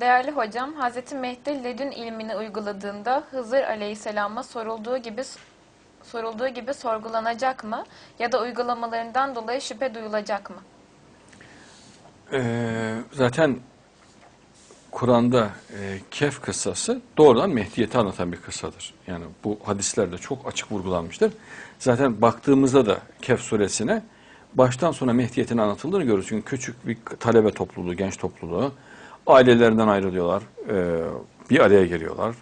Değerli hocam, Hz. Mehdi ledün ilmini uyguladığında Hızır Aleyhisselam'a sorulduğu gibi sorulduğu gibi sorgulanacak mı ya da uygulamalarından dolayı şüphe duyulacak mı? Ee, zaten Kur'an'da e, Kehf kıssası doğrudan Mehdiyeti anlatan bir kıssadır. Yani bu hadislerde çok açık vurgulanmıştır. Zaten baktığımızda da Kehf suresine baştan sona Mehdiyet'in anlatıldığını görürüz. Çünkü küçük bir talebe topluluğu, genç topluluğu ailelerinden ayrılıyorlar, e, bir araya geliyorlar.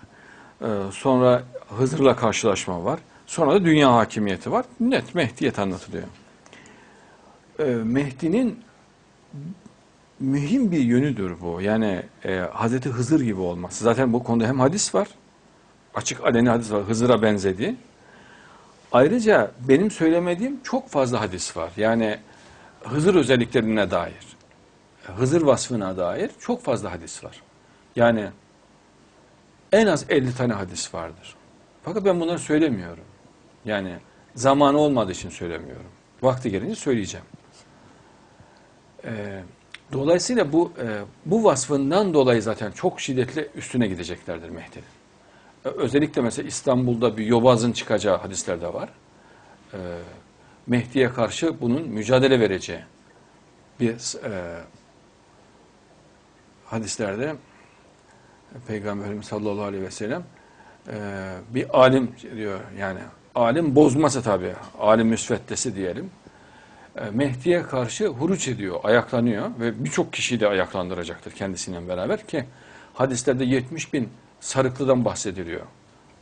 E, sonra Hızır'la karşılaşma var. Sonra da dünya hakimiyeti var. Net Mehdiyet anlatılıyor. E, Mehdi'nin mühim bir yönüdür bu. Yani e, Hazreti Hızır gibi olması. Zaten bu konuda hem hadis var, açık aleni hadis var, Hızır'a benzediği. Ayrıca benim söylemediğim çok fazla hadis var. Yani Hızır özelliklerine dair, Hızır vasfına dair çok fazla hadis var. Yani en az 50 tane hadis vardır. Fakat ben bunları söylemiyorum. Yani zamanı olmadığı için söylemiyorum. Vakti gelince söyleyeceğim. Ee, dolayısıyla bu e, bu vasfından dolayı zaten çok şiddetli üstüne gideceklerdir Mehdi'nin. Ee, özellikle mesela İstanbul'da bir yobazın çıkacağı hadislerde var. Ee, Mehdi'ye karşı bunun mücadele vereceği bir e, hadislerde Peygamberimiz sallallahu aleyhi ve sellem e, bir alim diyor yani alim bozmasa tabii alim müsveddesi diyelim e, Mehdi'ye karşı huruç ediyor, ayaklanıyor ve birçok kişiyi de ayaklandıracaktır kendisiyle beraber ki hadislerde 70 bin sarıklıdan bahsediliyor.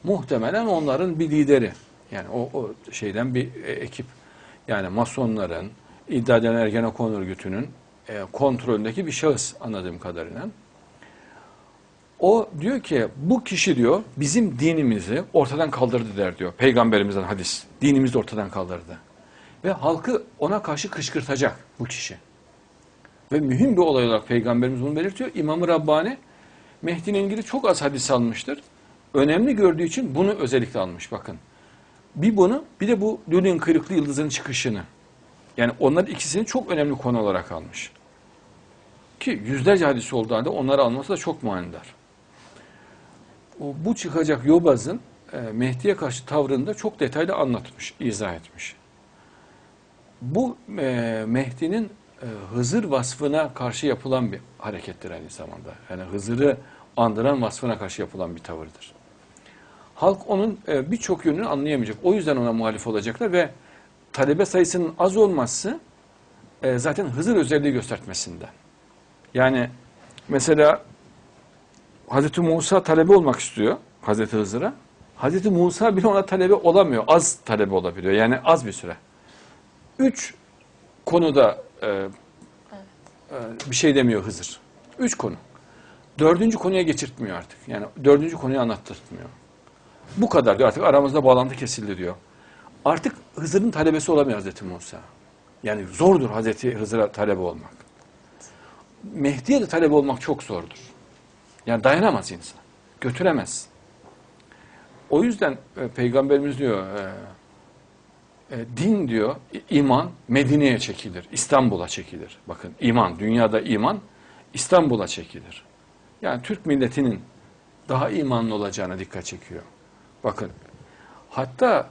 Muhtemelen onların bir lideri. Yani o, o şeyden bir e, ekip. Yani masonların, iddia edilen Ergenekon örgütünün e, kontrolündeki bir şahıs anladığım kadarıyla. O diyor ki bu kişi diyor bizim dinimizi ortadan kaldırdı der diyor. Peygamberimizden hadis. Dinimizi ortadan kaldırdı. Ve halkı ona karşı kışkırtacak bu kişi. Ve mühim bir olay olarak Peygamberimiz bunu belirtiyor. İmam-ı Rabbani Mehdi'nin ilgili çok az hadis almıştır. Önemli gördüğü için bunu özellikle almış bakın. Bir bunu bir de bu Lülin kırıklı yıldızın çıkışını. Yani onlar ikisini çok önemli konu olarak almış. Ki yüzlerce hadis olduğu halde onları alması da çok manidar. Bu çıkacak yobazın e, Mehdi'ye karşı tavrını da çok detaylı anlatmış, izah etmiş. Bu e, Mehdi'nin e, Hızır vasfına karşı yapılan bir harekettir aynı zamanda. Yani Hızır'ı andıran vasfına karşı yapılan bir tavırdır. Halk onun birçok yönünü anlayamayacak. O yüzden ona muhalif olacaklar ve talebe sayısının az olması e, zaten Hızır özelliği göstermesinden. Yani mesela Hazreti Musa talebe olmak istiyor Hazreti Hızır'a. Hazreti Musa bile ona talebe olamıyor. Az talebe olabiliyor. Yani az bir süre. Üç konuda e, e, bir şey demiyor Hızır. Üç konu. Dördüncü konuya geçirtmiyor artık. Yani dördüncü konuyu anlattırtmıyor. Bu kadar diyor. Artık aramızda bağlantı kesildi diyor. Artık Hızır'ın talebesi olamıyor Hazreti Musa. Yani zordur Hazreti Hızır'a talebe olmak. Mehdi'ye de talebe olmak çok zordur. Yani dayanamaz insan. Götüremez. O yüzden e, Peygamberimiz diyor e, e, din diyor iman Medine'ye çekilir. İstanbul'a çekilir. Bakın iman dünyada iman İstanbul'a çekilir. Yani Türk milletinin daha imanlı olacağına dikkat çekiyor. Bakın hatta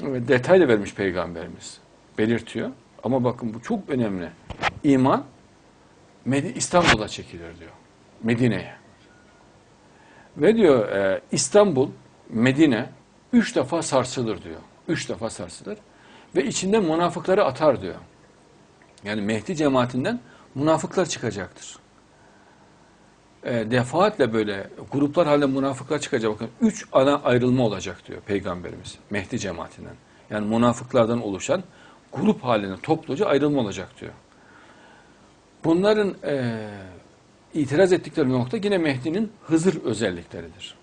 detay da vermiş Peygamberimiz. Belirtiyor. Ama bakın bu çok önemli. İman İstanbul'a çekilir diyor. Medine'ye. Ve diyor e, İstanbul, Medine üç defa sarsılır diyor. Üç defa sarsılır. Ve içinden münafıkları atar diyor. Yani Mehdi cemaatinden münafıklar çıkacaktır. E, defaatle böyle gruplar halinde münafıklar çıkacak. Bakın üç ana ayrılma olacak diyor Peygamberimiz Mehdi cemaatinden. Yani münafıklardan oluşan grup halinde topluca ayrılma olacak diyor. Bunların e, itiraz ettikleri nokta yine Mehdi'nin Hızır özellikleridir.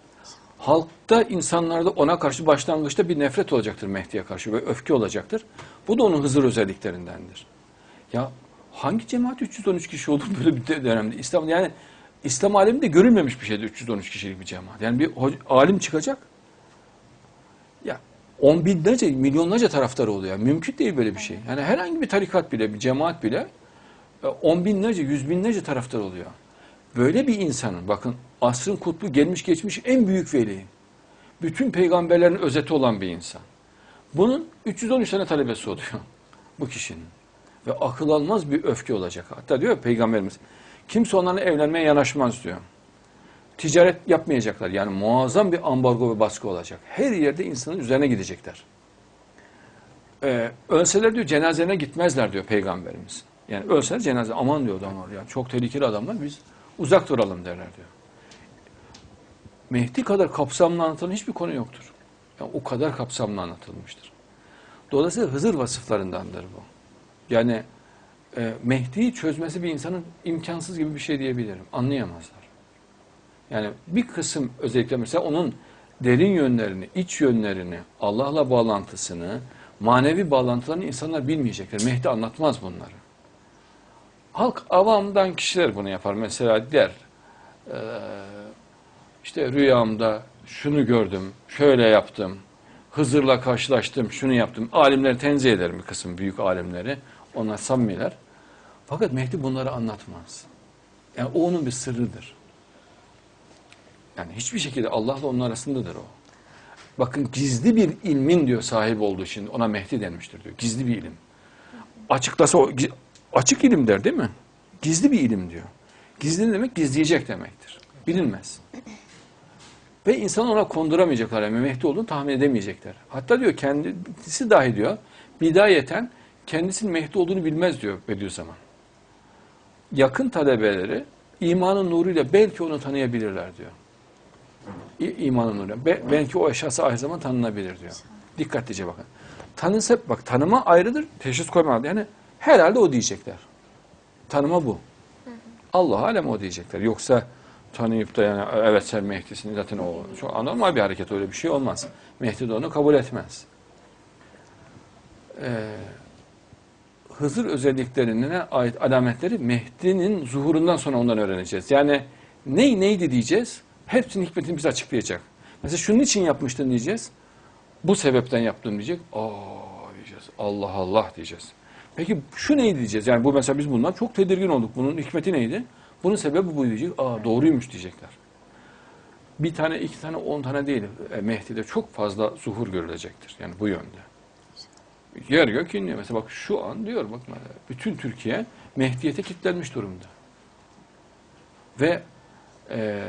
Halkta, insanlarda ona karşı başlangıçta bir nefret olacaktır Mehdi'ye karşı ve öfke olacaktır. Bu da onun Hızır özelliklerindendir. Ya hangi cemaat 313 kişi olur böyle bir dönemde? İslam yani İslam aleminde görülmemiş bir şeydi 313 kişilik bir cemaat. Yani bir alim çıkacak. Ya on binlerce, milyonlarca taraftarı oluyor. Mümkün değil böyle bir şey. Yani herhangi bir tarikat bile, bir cemaat bile on binlerce, yüz binlerce taraftar oluyor. Böyle bir insanın bakın asrın kutbu gelmiş geçmiş en büyük veli. Bütün peygamberlerin özeti olan bir insan. Bunun 313 tane talebesi oluyor bu kişinin. Ve akıl almaz bir öfke olacak. Hatta diyor peygamberimiz kimse onlarla evlenmeye yanaşmaz diyor. Ticaret yapmayacaklar. Yani muazzam bir ambargo ve baskı olacak. Her yerde insanın üzerine gidecekler. Ee, ölseler diyor cenazene gitmezler diyor peygamberimiz. Yani ölseler cenaze aman diyor adamlar ya çok tehlikeli adamlar biz uzak duralım derler diyor. Mehdi kadar kapsamlı anlatılan hiçbir konu yoktur. Yani o kadar kapsamlı anlatılmıştır. Dolayısıyla Hızır vasıflarındandır bu. Yani e, Mehdi'yi çözmesi bir insanın imkansız gibi bir şey diyebilirim. Anlayamazlar. Yani bir kısım özellikle mesela onun derin yönlerini, iç yönlerini, Allah'la bağlantısını, manevi bağlantılarını insanlar bilmeyecekler. Mehdi anlatmaz bunları. Halk avamdan kişiler bunu yapar. Mesela der, e, işte rüyamda şunu gördüm, şöyle yaptım, Hızır'la karşılaştım, şunu yaptım. Alimleri tenzih ederim bir kısım büyük alimleri. Onlar samimiler. Fakat Mehdi bunları anlatmaz. Yani o onun bir sırrıdır. Yani hiçbir şekilde Allah'la onun arasındadır o. Bakın gizli bir ilmin diyor sahip olduğu için ona Mehdi denmiştir diyor. Gizli bir ilim. Açıklasa o açık ilim der değil mi? Gizli bir ilim diyor. Gizli demek gizleyecek demektir. Bilinmez. Ve insan ona konduramayacaklar. Yani Mehdi olduğunu tahmin edemeyecekler. Hatta diyor kendisi dahi diyor bidayeten kendisinin Mehdi olduğunu bilmez diyor Bediüzzaman. Yakın talebeleri imanın nuruyla belki onu tanıyabilirler diyor. İ- İmanın nuruyla. Be- belki o eşyası aynı zaman tanınabilir diyor. Dikkatlice bakın. Tanınsa bak tanıma ayrıdır. Teşhis koyma. Yani herhalde o diyecekler. Tanıma bu. Allah alem o diyecekler. Yoksa tanıyıp da yani evet sen Mehdi'sin zaten o çok anormal bir hareket öyle bir şey olmaz. Mehdi de onu kabul etmez. Ee, Hızır özelliklerine ait alametleri Mehdi'nin zuhurundan sonra ondan öğreneceğiz. Yani ney neydi diyeceğiz. Hepsinin hikmetini bize açıklayacak. Mesela şunun için yapmıştın diyeceğiz. Bu sebepten yaptın diyecek. Aa diyeceğiz. Allah Allah diyeceğiz. Peki şu neydi diyeceğiz. Yani bu mesela biz bundan çok tedirgin olduk. Bunun hikmeti neydi? Bunun sebebi bu diyecek. Aa doğruymuş diyecekler. Bir tane, iki tane, on tane değil. E, Mehdi'de çok fazla zuhur görülecektir. Yani bu yönde. Yer gök inliyor. Mesela bak şu an diyor bak bütün Türkiye Mehdiyete kilitlenmiş durumda. Ve e,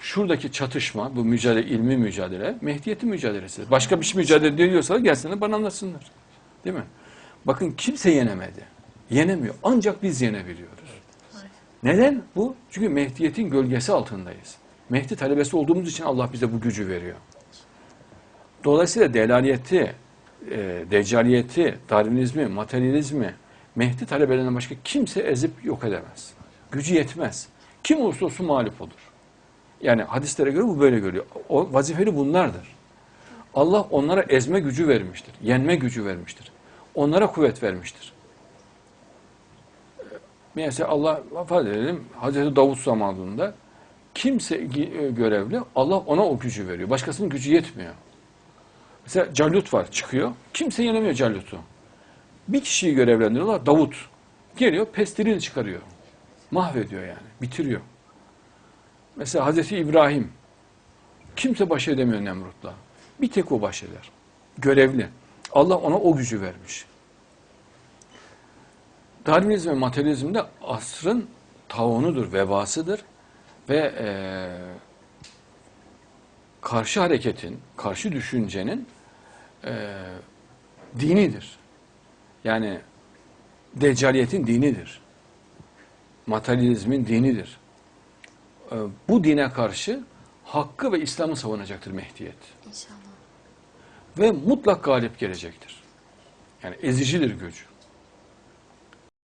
şuradaki çatışma, bu mücadele, ilmi mücadele, Mehdiyeti mücadelesi. Başka bir şey mücadele ediyorsa gelsinler bana anlatsınlar. Değil mi? Bakın kimse yenemedi. Yenemiyor. Ancak biz yenebiliyoruz. Neden? Bu çünkü Mehdiyet'in gölgesi altındayız. Mehdi talebesi olduğumuz için Allah bize bu gücü veriyor. Dolayısıyla delaliyeti, e, deccaliyeti, darwinizmi, materyalizmi Mehdi talebelerinden başka kimse ezip yok edemez. Gücü yetmez. Kim olursa olsun mağlup olur. Yani hadislere göre bu böyle görüyor. O vazifeli bunlardır. Allah onlara ezme gücü vermiştir. Yenme gücü vermiştir. Onlara kuvvet vermiştir. Mesela Allah vefat edelim Hazreti Davut zamanında kimse e, görevli Allah ona o gücü veriyor. Başkasının gücü yetmiyor. Mesela Callut var çıkıyor. Kimse yenemiyor Callut'u. Bir kişiyi görevlendiriyorlar Davut. Geliyor pestilini çıkarıyor. Mahvediyor yani. Bitiriyor. Mesela Hazreti İbrahim. Kimse baş edemiyor Nemrut'la. Bir tek o baş eder. Görevli. Allah ona o gücü vermiş. Darwinizm ve materyalizm de asrın tavunudur, vebasıdır ve eee, karşı hareketin, karşı düşüncenin eee, dinidir. Yani deccaliyetin dinidir. Materyalizmin dinidir. Eee, bu dine karşı hakkı ve İslam'ı savunacaktır Mehdiyet. İnşallah. Ve mutlak galip gelecektir. Yani ezicidir gücü.